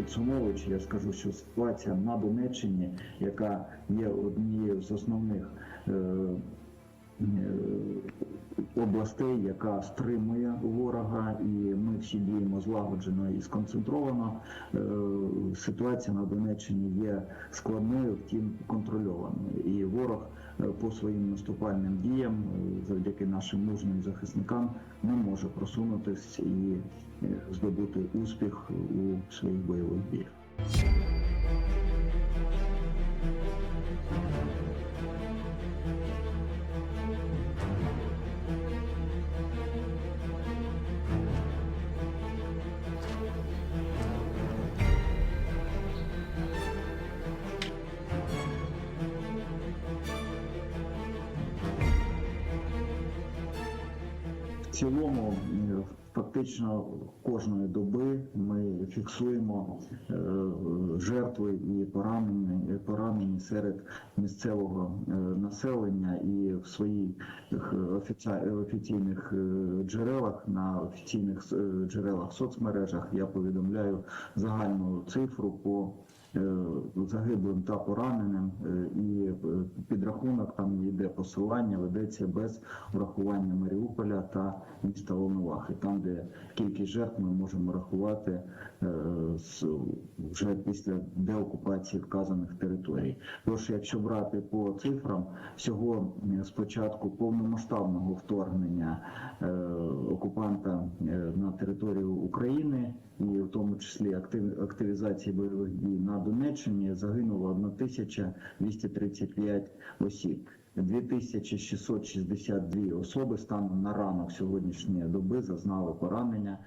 підсумовуючи, я скажу, що ситуація на Донеччині, яка є однією з основних е, е, областей, яка стримує ворога, і ми всі діємо злагоджено і сконцентровано. Е, Ситуація на Донеччині є складною, втім контрольованою. І ворог по своїм наступальним діям, е, завдяки нашим мужним захисникам, не може просунутись і е, здобути успіх у своїх бойових діях. В цілому, е, фактично кожної доби ми фіксуємо е, жертви і поранені, поранені серед місцевого е, населення і в своїх офіційних е, джерелах на офіційних е, джерелах соцмережах. Я повідомляю загальну цифру по е, загиблим та пораненим, е, і е, підрахунок там йде посилання, ведеться без врахування Маріуполя та міста Волновахи, там, де кількість жертв ми можемо рахувати е, вже після деокупації вказаних територій. Тож, якщо брати по цифрам, всього е, з початку повномасштабного вторгнення окупанта на територію України і в тому числі актив, активізації бойових дій на Донеччині загинуло 1235 осіб. 2662 особи станом на ранок сьогоднішньої доби зазнали поранення.